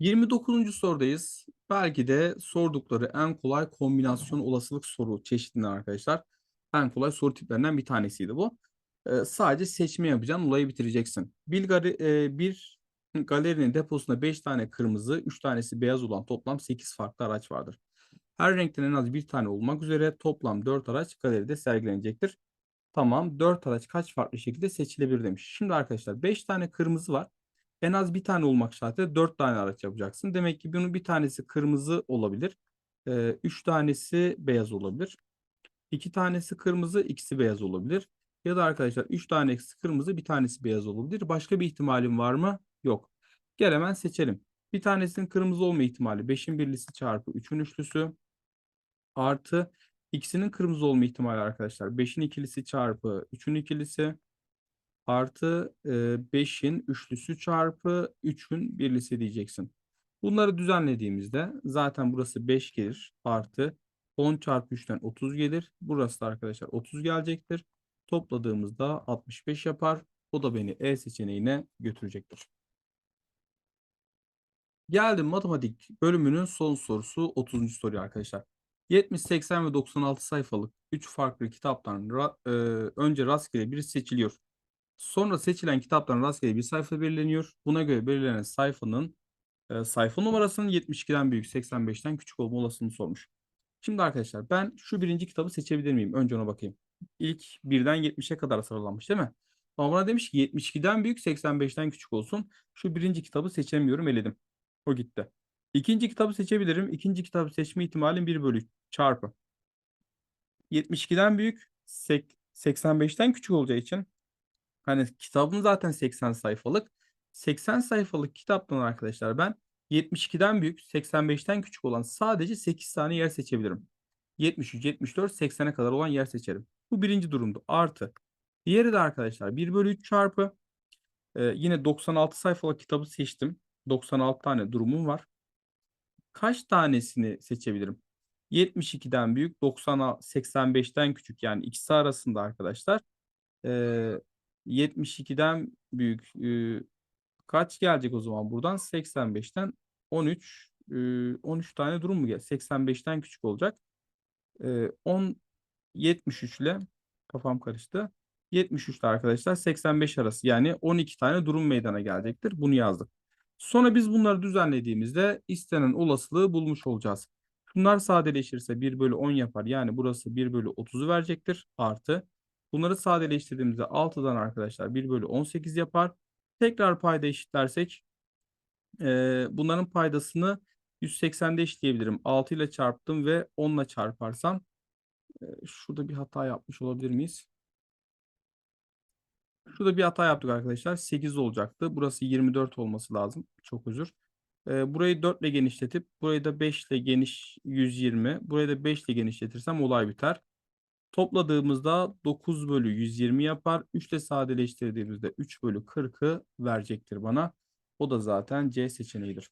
29. sorudayız. Belki de sordukları en kolay kombinasyon olasılık soru çeşidinden arkadaşlar. En kolay soru tiplerinden bir tanesiydi bu. Ee, sadece seçme yapacaksın, olayı bitireceksin. Bir, gali- e, bir galerinin deposunda 5 tane kırmızı, 3 tanesi beyaz olan toplam 8 farklı araç vardır. Her renkten en az bir tane olmak üzere toplam 4 araç galeride sergilenecektir. Tamam, 4 araç kaç farklı şekilde seçilebilir demiş. Şimdi arkadaşlar 5 tane kırmızı var. En az bir tane olmak şartıyla 4 tane araç yapacaksın. Demek ki bunun bir tanesi kırmızı olabilir. 3 tanesi beyaz olabilir. 2 tanesi kırmızı, ikisi beyaz olabilir. Ya da arkadaşlar 3 tanesi kırmızı, bir tanesi beyaz olabilir. Başka bir ihtimalim var mı? Yok. Gel hemen seçelim. Bir tanesinin kırmızı olma ihtimali 5'in birlisi çarpı 3'ün üçlüsü artı ikisinin kırmızı olma ihtimali arkadaşlar 5'in ikilisi çarpı 3'ün ikilisi artı 5'in üçlüsü çarpı 3'ün birlisi diyeceksin. Bunları düzenlediğimizde zaten burası 5 gelir artı 10 çarpı 3'ten 30 gelir. Burası da arkadaşlar 30 gelecektir. Topladığımızda 65 yapar. O da beni E seçeneğine götürecektir. Geldim matematik bölümünün son sorusu 30. soru arkadaşlar. 70, 80 ve 96 sayfalık 3 farklı kitaptan ra- e, önce rastgele biri seçiliyor. Sonra seçilen kitaptan rastgele bir sayfa belirleniyor. Buna göre belirlenen sayfanın e, sayfa numarasının 72'den büyük, 85'ten küçük olma olasılığını sormuş. Şimdi arkadaşlar ben şu birinci kitabı seçebilir miyim? Önce ona bakayım. İlk birden 70'e kadar sıralanmış değil mi? Ama bana demiş ki 72'den büyük, 85'ten küçük olsun. Şu birinci kitabı seçemiyorum, eledim. O gitti. İkinci kitabı seçebilirim. İkinci kitabı seçme ihtimalim 1 bölü çarpı. 72'den büyük, sek- 85'ten küçük olacağı için Hani kitabım zaten 80 sayfalık. 80 sayfalık kitaptan arkadaşlar ben 72'den büyük, 85'ten küçük olan sadece 8 tane yer seçebilirim. 73, 74, 80'e kadar olan yer seçerim. Bu birinci durumdu. Artı. Diğeri de arkadaşlar 1 bölü 3 çarpı. Ee, yine 96 sayfalık kitabı seçtim. 96 tane durumum var. Kaç tanesini seçebilirim? 72'den büyük, 90 85'ten küçük yani ikisi arasında arkadaşlar. Ee, 72'den büyük e, kaç gelecek o zaman buradan? 85'ten 13 e, 13 tane durum mu gel? 85'ten küçük olacak. E, 10 73 ile kafam karıştı. 73'te arkadaşlar 85 arası yani 12 tane durum meydana gelecektir. Bunu yazdık. Sonra biz bunları düzenlediğimizde istenen olasılığı bulmuş olacağız. Bunlar sadeleşirse 1 bölü 10 yapar. Yani burası 1 bölü 30'u verecektir. Artı Bunları sadeleştirdiğimizde 6'dan arkadaşlar 1 bölü 18 yapar. Tekrar payda eşitlersek e, bunların paydasını 180'de eşitleyebilirim. 6 ile çarptım ve 10 ile çarparsam e, şurada bir hata yapmış olabilir miyiz? Şurada bir hata yaptık arkadaşlar. 8 olacaktı. Burası 24 olması lazım. Çok özür. E, burayı 4 ile genişletip burayı da 5 ile geniş 120. Burayı da 5 ile genişletirsem olay biter. Topladığımızda 9 bölü 120 yapar. 3 ile sadeleştirdiğimizde 3 bölü 40'ı verecektir bana. O da zaten C seçeneğidir.